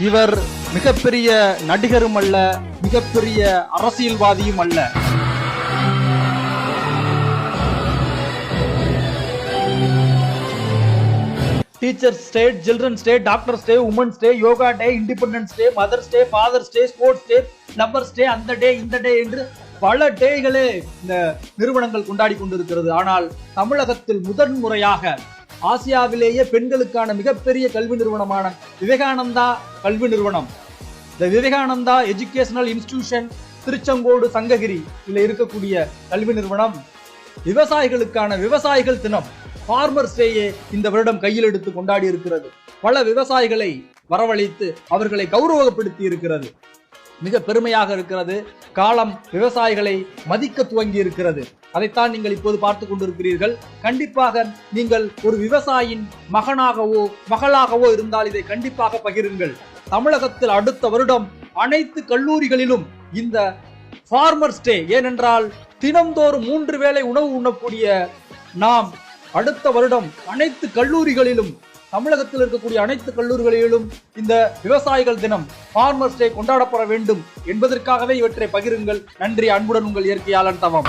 இவர் மிகப்பெரிய நடிகரும் அல்ல மிகப்பெரிய அரசியல்வாதியும் அல்ல. Teachers day children's day doctors day women's day yoga day independence day mothers day fathers day sports day lovers day அந்த டே இந்த டே என்று பல டேகளே இந்த நிறுவனங்கள் கொண்டாடி கொண்டிருக்கிறது. ஆனால் தமிழகத்தில் முதன் முறையாக ஆசியாவிலேயே பெண்களுக்கான மிகப்பெரிய கல்வி நிறுவனமான விவேகானந்தா கல்வி நிறுவனம். இந்த விவேகானந்தா எஜுகேஷனல் இன்ஸ்டிடியூஷன் திருச்செங்கோடு சங்ககிரி இதில் இருக்கக்கூடிய கல்வி நிறுவனம். விவசாயிகளுக்கான விவசாயிகள் தினம் ஃபார்மர்ஸ் டேயே இந்த வருடம் கையில் எடுத்து கொண்டாடி இருக்கிறது. பல விவசாயிகளை வரவழைத்து அவர்களை கௌரவப்படுத்தி இருக்கிறது. மிக பெருமையாக இருக்கிறது. காலம் விவசாயிகளை மதிக்க துவங்கி இருக்கிறது அதைத்தான் நீங்கள் இப்போது பார்த்து கொண்டிருக்கிறீர்கள். கண்டிப்பாக நீங்கள் ஒரு விவசாயின் மகனாகவோ மகளாகவோ இருந்தால் இதை கண்டிப்பாக பகிருங்கள். தமிழகத்தில் அடுத்த வருடம் அனைத்து கல்லூரிகளிலும் இந்த ஃபார்மர்ஸ் டே ஏனென்றால் தினம்தோறும் மூன்று வேளை உணவு உண்ணக்கூடிய நாம் அடுத்த வருடம் அனைத்து கல்லூரிகளிலும் தமிழகத்தில் இருக்கக்கூடிய அனைத்து கல்லூரிகளிலும் இந்த விவசாயிகள் தினம் ஃபார்மர்ஸ் டே கொண்டாடப்பட வேண்டும் என்பதற்காகவே இவற்றை பகிருங்கள். நன்றி அன்புடன் உங்கள் இயற்கையாளன் தவம்.